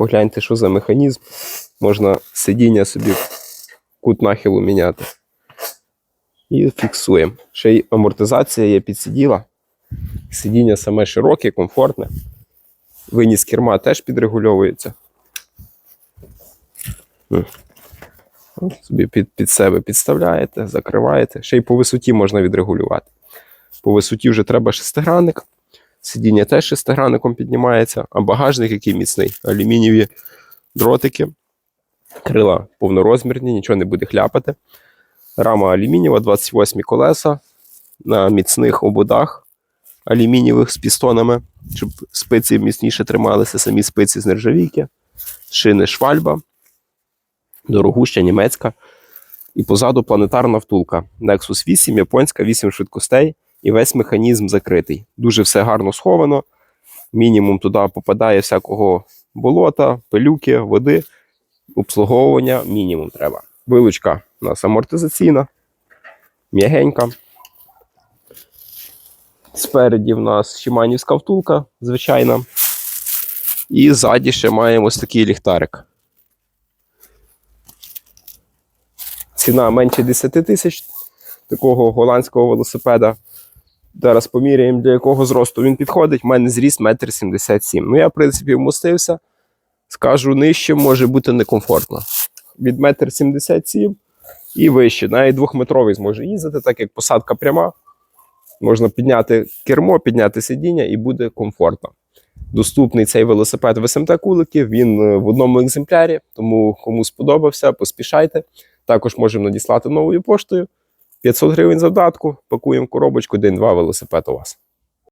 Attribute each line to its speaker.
Speaker 1: Погляньте, що за механізм. Можна сидіння собі кут нахилу міняти. І фіксуємо. Ще й амортизація є підсиділа. Сидіння саме широке, комфортне. Виніс керма теж підрегульовується. Собі під, під себе підставляєте, закриваєте. Ще й по висоті можна відрегулювати. По висоті вже треба шестигранник. Сидіння теж шестигранником піднімається, а багажник який міцний. Алюмінієві дротики, крила повнорозмірні, нічого не буде хляпати. Рама алюмінієва, 28 колеса на міцних ободах алюмінієвих з пістонами, щоб спиці міцніше трималися, самі спиці з нержавійки, шини швальба, дорогуща німецька. І позаду планетарна втулка. Nexus 8, японська, 8 швидкостей, і весь механізм закритий. Дуже все гарно сховано. Мінімум туди попадає всякого болота, пилюки, води, обслуговування мінімум треба. Вилучка у нас амортизаційна, м'ягенька. Спереді в нас шиманівська втулка, звичайна. І ззаді ще маємо ось такий ліхтарик. Ціна менше 10 тисяч такого голландського велосипеда. Зараз поміряємо, для якого зросту він підходить. У мене зріст 1,77 м. Ну, я, в принципі, вмостився. Скажу, нижче може бути некомфортно. Від 1,77 м і вище. Навіть двохметровий зможе їздити, так як посадка пряма. Можна підняти кермо, підняти сидіння і буде комфортно. Доступний цей велосипед в СМТ Куликів. Він е, в одному екземплярі, тому кому сподобався, поспішайте. Також можемо надіслати новою поштою. 500 гривень завдатку, пакуємо коробочку, день-два велосипед у вас.